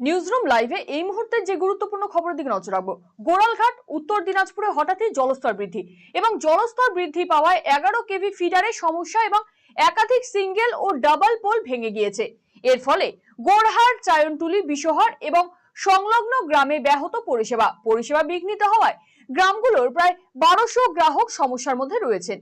Newsroom লাইভে এই মুহূর্তে যে গুরুত্বপূর্ণ খবরের দিকে নজর রাখব, গোড়ালঘাট, উত্তর দিনাজপুরে হঠাৎই জলস্তর বৃদ্ধি এবং জলস্তর বৃদ্ধি পাওয়ায় এগারো কেভি ফিডারে সমস্যা এবং একাধিক সিঙ্গেল ও ডাবল পোল ভেঙে গিয়েছে। এর ফলে গোড়হাট, চায়নটুলি, বিশহর এবং সংলগ্ন গ্রামে ব্যাহত পরিষেবা। পরিষেবা বিঘ্নিত হওয়ায় গ্রামগুলোর প্রায় বারোশো গ্রাহক সমস্যার মধ্যে রয়েছেন।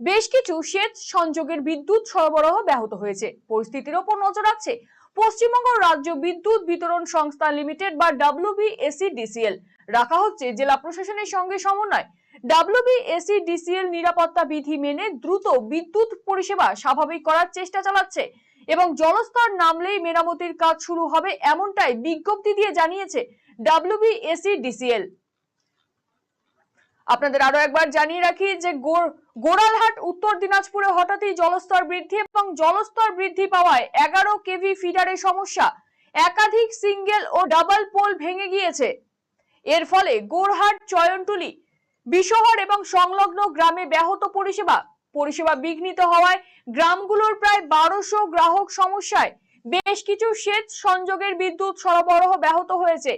বেশ কিছু সেচ সংযোগের বিদ্যুৎ সরবরাহ ব্যাহত হয়েছে। পরিস্থিতির ওপর নজর রাখছে পশ্চিমবঙ্গ রাজ্য বিদ্যুৎ বিতরণ সংস্থা লিমিটেড বা ডাব্লিউবিএসিডিসিএল রাখা হচ্ছে জেলা প্রশাসনের সঙ্গে সমন্বয়। ডাব্লিউবিএসিডিসিএল নিরাপত্তা বিধি মেনে দ্রুত বিদ্যুৎ পরিষেবা স্বাভাবিক করার চেষ্টা চালাচ্ছে এবং জলস্তর নামলেই মেরামতির কাজ শুরু হবে এমনটাই বিজ্ঞপ্তি দিয়ে জানিয়েছে ডাব্লিউবিএসিডিসিএল আপনাদের আরও একবার জানিয়ে রাখি যে গোড়ালহাট, উত্তর দিনাজপুরে হঠাৎই জলস্তর বৃদ্ধি এবং জলস্তর বৃদ্ধি পাওয়ায় এগারো কেভি ফিডারের সমস্যা। একাধিক সিঙ্গেল ও ডাবল পোল ভেঙে গিয়েছে। এর ফলে গোরহাট চয়নটুলি, বিশহর এবং সংলগ্ন গ্রামে ব্যাহত পরিষেবা। পরিষেবা বিঘ্নিত হওয়ায় গ্রামগুলোর প্রায় বারোশো গ্রাহক সমস্যায় বেশ কিছু সেচ সংযোগের বিদ্যুৎ সরবরাহ ব্যাহত হয়েছে।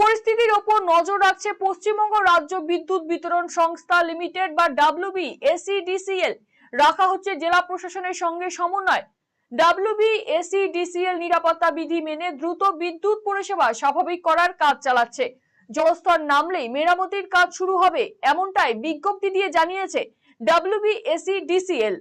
পরিস্থিতির ওপর নজর রাখছে পশ্চিমবঙ্গ রাজ্য বিদ্যুৎ বিতরণ সংস্থা লিমিটেড বা ডাব্লিউবি এসিডিসিএল রাখা হচ্ছে জেলা প্রশাসনের সঙ্গে সমন্বয়। ডাব্লিউবি এসিডিসিএল নিরাপত্তা বিধি মেনে দ্রুত বিদ্যুৎ পরিষেবা স্বাভাবিক করার কাজ চালাচ্ছে। জলস্তর নামলেই মেরামতির কাজ শুরু হবে, এমনটাই বিজ্ঞপ্তি দিয়ে জানিয়েছে ডাব্লিউবি এসিডিসিএল